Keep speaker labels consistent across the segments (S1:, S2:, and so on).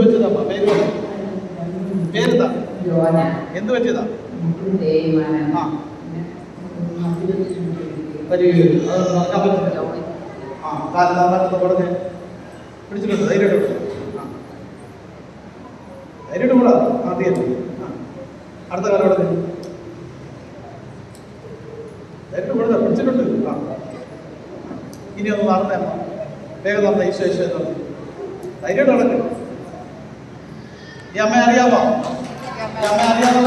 S1: വെച്ചതാ പേര് പേരെന്താ? എന്ത് പറ്റിയതാ ആ. ആ അടുത്ത കാലം ഇനി ഒന്ന് നടന്നേ വേഗം നടന്ന ഈശോ ഈശോ ധൈര്യമായിട്ട് നടക്കും. ഈ അമ്മയെ അറിയാമോ ഈ അമ്മ അറിയാമോ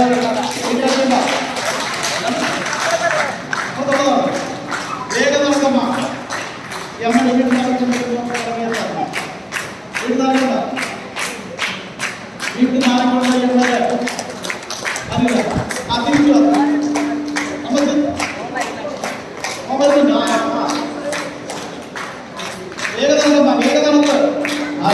S1: വേഗം നടക്കമ്മ ഈ അമ്മ വീട്ടിൽ നടക്കുമ്പോൾ വീട്ടിൽ നടക്കണ്ട വീട്ടിൽ നടക്കണ്ട എന്നത് അതില്ല അതിരിക്കുക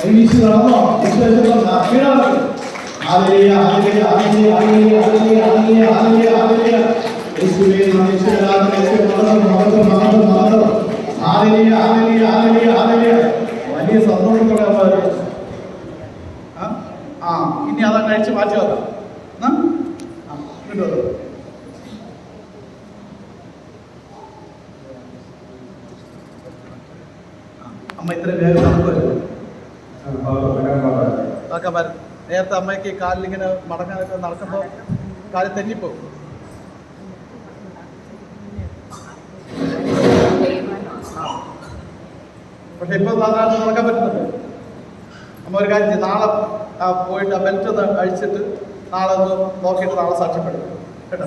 S1: കൈവീശി നടന്നോ വീണാണ് ഹല്ലേലൂയ വലിയ സന്തോഷത്തോടെ അമ്മ ആ? ഇനി അതാ കഴിച്ച് മാറ്റി വരാം. അമ്മ ഇത്ര വേഗം നടക്കുമല്ലോ അതൊക്കെ വരും. നേരത്തെ അമ്മയ്ക്ക് കാലിലിങ്ങനെ മടങ്ങാനൊക്കെ നടക്കുമ്പോൾ കാലിൽ തെന്നിപ്പോവും. പക്ഷെ ഇപ്പൊ സാധാരണ നടക്കാൻ പറ്റുന്നുണ്ട്. അമ്മ ഒരു കാര്യം. നാളെ പോയിട്ട് ആ ബെൽറ്റ് ഒന്ന് അഴിച്ചിട്ട് നാളെ ഒന്ന് നോക്കിയിട്ട് നാളെ സാക്ഷ്യപ്പെടും. കേട്ടോ?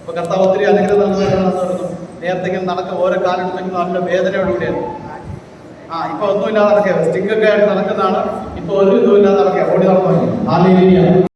S1: അപ്പൊ കർത്താവ് ഒത്തിരി അനുഗ്രഹം നടന്നു നേരത്തെ ഇങ്ങനെ നടക്കും ഓരോ കാലെടുത്തെങ്കിലും നല്ല വേദനയോടുകൂടിയാണ്. ആ ഇപ്പൊ ഒന്നുമില്ലാതെ നടക്കുക സ്റ്റിക്കൊക്കെ ആയിട്ട് നടക്കുന്നതാണ്. ഇപ്പൊ ഒരു ഇതുമില്ലാതെ നടക്കുക ഓടി നടന്നു?